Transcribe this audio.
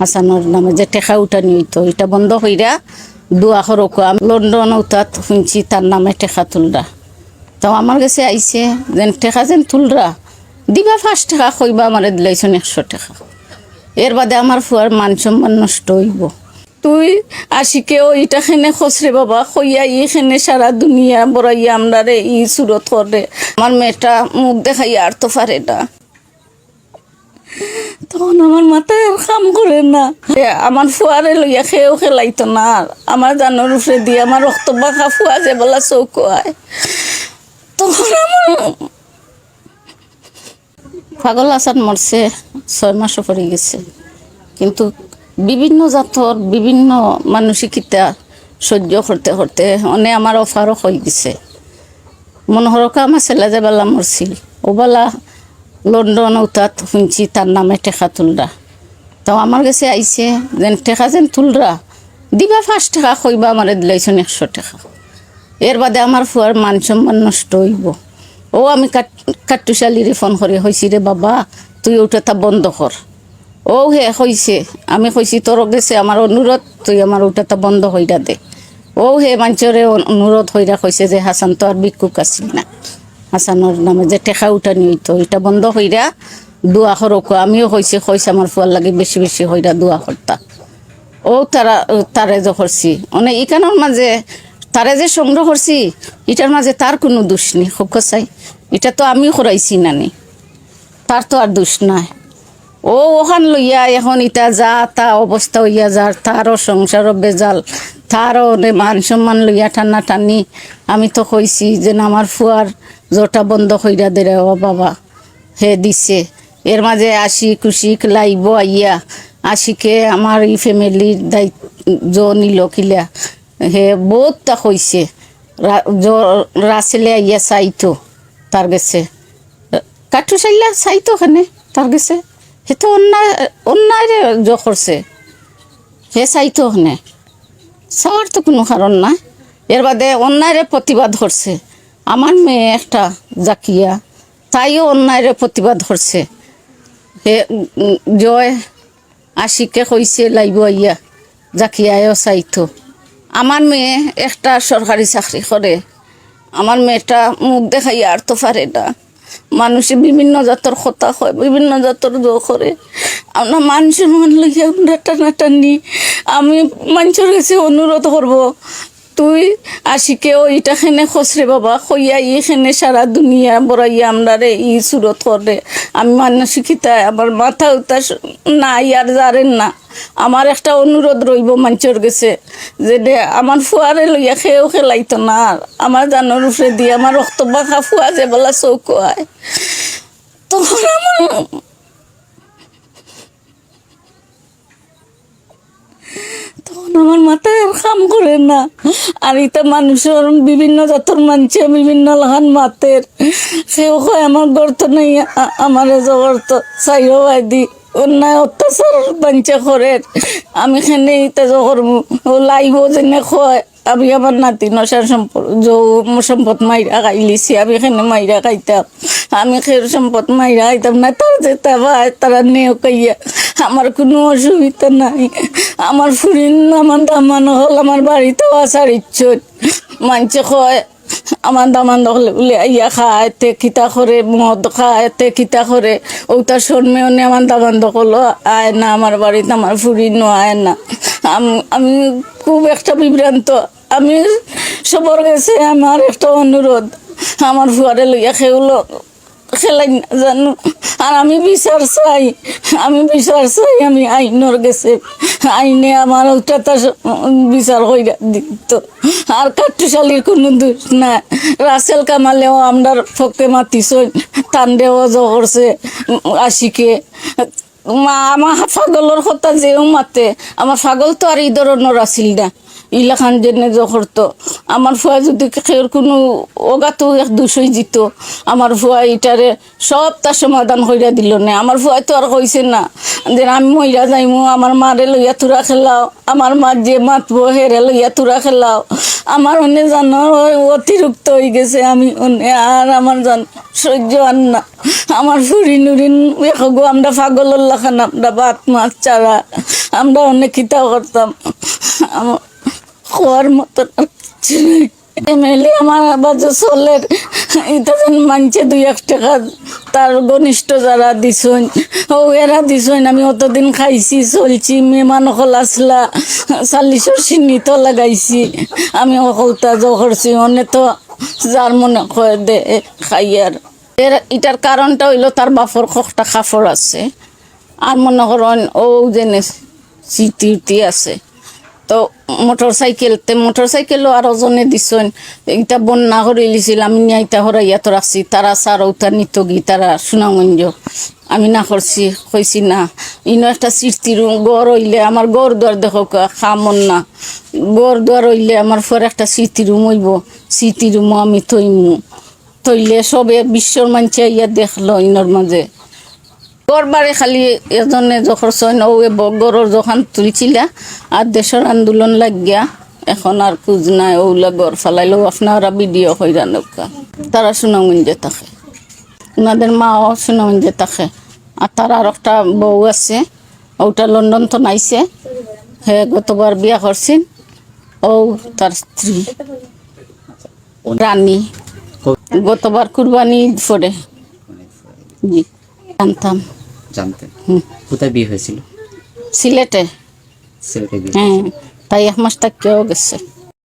হাসানোর নামে যে টেকা উঠানি হইতো এটা বন্ধ হইরা দোয়া আমি লন্ডন উঠাত শুনছি তার নামে টেকা তুলরা। তো আমার কাছে আইছে যেন টেকা যেন তুলরা। দিবা পাঁচ টাকা, কইবা আমার দিলাইছেন একশো টাকা। এর বাদে আমার ফুয়ার মান সম্মান নষ্ট হইব। তুই আশিকেও ইটা খেনে খসরে বাবা, কইয়া ই খেনে সারা দুনিয়া বড়াইয়া আমরা রে ই সুরত করে। আমার মেয়েটা মুখ দেখাই আর তো পারে না। তখন আমার মাথায় আর কাম করে না। আমার ফুয়ারে লইয়া খেয়েও খেলাইতো না। আমার জানোর উপরে দিয়ে আমার রক্ত বাঁকা ফুয়া যে বলা চৌকোয়ায় তখন আমার পাগল আসান মরছে, ছয় মাসও পরে গেছে। কিন্তু বিভিন্ন জাতর, বিভিন্ন মানসিকতা সহ্য করতে করতে অনেক আমার অফারও হয়ে গেছে। মনোহরকা আমার ছেলে যে বেলা মরছিল ও বেলা লন্ডন উতাত শুনছি তার নামে টেকা তুলরা। তো আমার কাছে আইছে যেন টেকা যেন তুলরা। দিবা পাঁচ টাকা কইবা আমার দিলাইছেন একশো টাকা। এর বাদে আমার ফুয়ার মান সম্মান নষ্ট হইব। ও আমি কাট্টুশালিরে ফোন করে হয়েছি রে বাবা, তুই ওটা বন্ধ কর। ও হে কইছে, আমি কইছি তোর গেছে আমার অনুরোধ, তুই আমার ওটা বন্ধ হইরা দে। ও হে মানুষরে অনুরোধ হইরা কইছে যে, হাসান তো আর ভিক্ষুক আসিল না। হাসানোর নামে যে টেকা উঠানি হইতো, এটা বন্ধ হইরা দোয়া করক আমিও কইছি, কইছে আমার ফুয়ার লাগে বেশি বেশি হইরা দোয়া করতা। ও তারা তারে যে করছি। মানে ইকানোর মাঝে তারে যে সংগ্রহ করছি, এটার মাঝে তার কোনো দোষ নেই, খুব চাই এটা তো আমি করাইছি নানি তার তো আর দোষ নাই। ও ওখান লইয়া এখন ইটা যা তা অবস্থা হইয়া যার, তারও সংসারও বেজাল। তারও মান সম্মান লইয়া টানা টানি। আমি তো কইছি যে আমার ফুয়ার জোটা বন্ধ কইরা দে ও বাবা। হে দিছে। এর মাঝে আসি খুশি লাইব আইয়া আশিকে আমার এই ফ্যামিলির দায়িত্ব নিল কিলা। হে বহুতটা কইছে রাসেলে আইয়া চাইতো তার গেছে কাঠু চাইলা চাইতো খানে তার গেছে সে তো অন্যায় অন্যায় জ করছে। হে চাইতো খানে চাওয়ার তো কোনো কারণ নাই এর বাদে অন্যায়ের প্রতিবাদ করছে আমার মেয়ে একটা জাকিয়া, তাইও অন্যায়ের প্রতিবাদ করছে হে জয় আশিকে কইছে লাইব আইয়া, জাকিয়ায়ও চাইতো। আমার মেয়ে একটা সরকারি চাকরি করে। আমার মেয়েটা মুখ দেখাই আর তো পারে না। মানুষে বিভিন্ন জাতর কথা হয় বিভিন্ন জাতর জো করে। আমরা মানুষের মন লইয়া আমরা টানাটানি আমি মানুষের কাছে অনুরোধ করব, তুই আশিকেও ইটা খেনে খসরে বাবা, কইয়া ই খেনে সারা দুনিয়া বড়াইয়া আমরা রে ই সুরত করে। আমি মানসিকতা আমার মাথা উতা নাই আর জারেন না। আমার একটা অনুরোধ রইব মানুষের গেছে যে আমার ফুয়ারে লইয়া খেয়েও খেলাইতো না। আমার জানোর উপরে দিয়ে আমার রক্ত বাঁকা ফুয়া যে বলা চৌকোয়ায় তখন আমার তখন আমার মাথায় আর কাম করে না। আর এটা মানুষের বিভিন্ন জাতর মানছে, বিভিন্ন লাহান মাতের। সেও কয়, আমার গর্ত নেই আমার আমার গর্ত, চাইও দি অন্যায় অত্যাচার বাঞ্চা করে আমি সেনে ইতা ও লাইব যেনে কয়। আমি আমার নাতি নশার সম্পদ, যৌ সম্পদ মাইরা খাইলিছি, আমি এখানে মাইরা খাইতাম। আমি খের সম্পদ মাইরা খাইতাম না, তার যেতে তারা নেও কাইয়া আমার কোনো অসুবিধা নাই। আমার ফুরিন, আমার দামান হল, আমার বাড়িতেও আসার ইচ্ছুক মানছে কয়, আমার দামান হলে বলে ইয়া খায়, তে কিতা করে, মদ খায়, তে কিতা করে। ওটা শর্মে অনে আমার দামান দখল আয় না, আমার বাড়িতে আমার ফুরিনও আয় না। আমি খুব একটা বিভ্রান্ত। আমি সবর কাছে আমার একটা অনুরোধ। আমার ফুয়ারে লইয়া খেউলো খেলাই জানো। আর আমি বিচার চাই, আমি বিচার চাই, আমি আইনর গেছে। আইনে আমার ওটা বিচার কইরা দিত। আর কাট্টুশালির কোনো দোষ না রাসেল কামালেও আমরার ফকে মাতিছ তান্ডেও জ করছে আশিকে। মা, আমার ফাগলের কথা যেও মাতে, আমার ফাগল তো আর এই ধরনের আসিল না। ইলাখান জেনে করতো। আমার ফুয়া যদি কেউর কোনো অগাতো এক দুশই জিত আমার ফুয়া ইটারে সব তার সমাধান কইরা দিল না। আমার ফুয়া তো আর কইছে না যে আমি মহিলা যাইমু, আমার মারে লইয়া তুরা খেলাও, আমার মার যে মাতবো হেরে লইয়া তুরা খেলাও। আমার অনে জানো অতিরিক্ত হয়ে গেছে আমি অনে আর আমার জান সহ্য আর না। আমার ফুরি নুরিন গো, আমরা পাগলের লাখান আমরা ভাত মাছ চারা আমরা অনেক খিতা করতাম। আমার কিছু নেই এমএলএ আমার বাজে চলের এটা যেন মানছে দুই এক টাকা, তার ঘনিষ্ঠ যারা দিছইন ও এরা দিছইন আমি অতদিন খাইছি, চলছি মেমান অকল আসলা চাল্লিশর চিহ্নিত লাগাইছি, আমি অকলতা জ করছি অনে তো যার মনে কয় দে খাই আর এর এটার কারণটা হইল তার বাপর কটা কাপড় আছে আর মনে করেন ও স্মৃতি উটি আছে। তো মোটর সাইকেলতে মোটর সাইকেলও আর ওজনে দিছেন। এটা বন্যা করে লিছিল আমি নিয়ে ইটা হরাইয়া তো রাখছি। তারা সার উতা নিত গি তারা সুনামঞ্জ আমি না করছি, কইছি না। ইনো একটা রুম, গড় হইলে আমার গড় দুয়ার দেখো খামন না গড় দুয়ার হইলে আমার পর একটা স্মৃতি রুম হইব। স্মৃতি রুমও আমি থইমু। থইলে সবে বিশ্বর মানুষে ইয়া দেখল ইনোর মাঝে। গড়বারে খালি এজনে যখন ও গড়র যখন তুলছিলা, আর দেশের আন্দোলন লাগিয়া এখন আর খুঁজ নাই ওগুলা গড় ফালাইলো আপনারা ভিডিও হইরা নৌকা। তারা সুনামগঞ্জে থাকে। ওনাদের মাও সুনামগঞ্জে থাকে। আর তার আর একটা বউ আছে, ওটা লন্ডন তো নাইছে। হে গতবার বিয়া করছেন ও তার স্ত্রী। রানী। গতবার কুরবানি পরে। জি। জানতাম। জানতেন হুম। কোথায় বিয়ে হয়েছিল? সিলেটে। সিলেটে বিয়ে হ্যাঁ তাই এক মাস কেউ গেছে।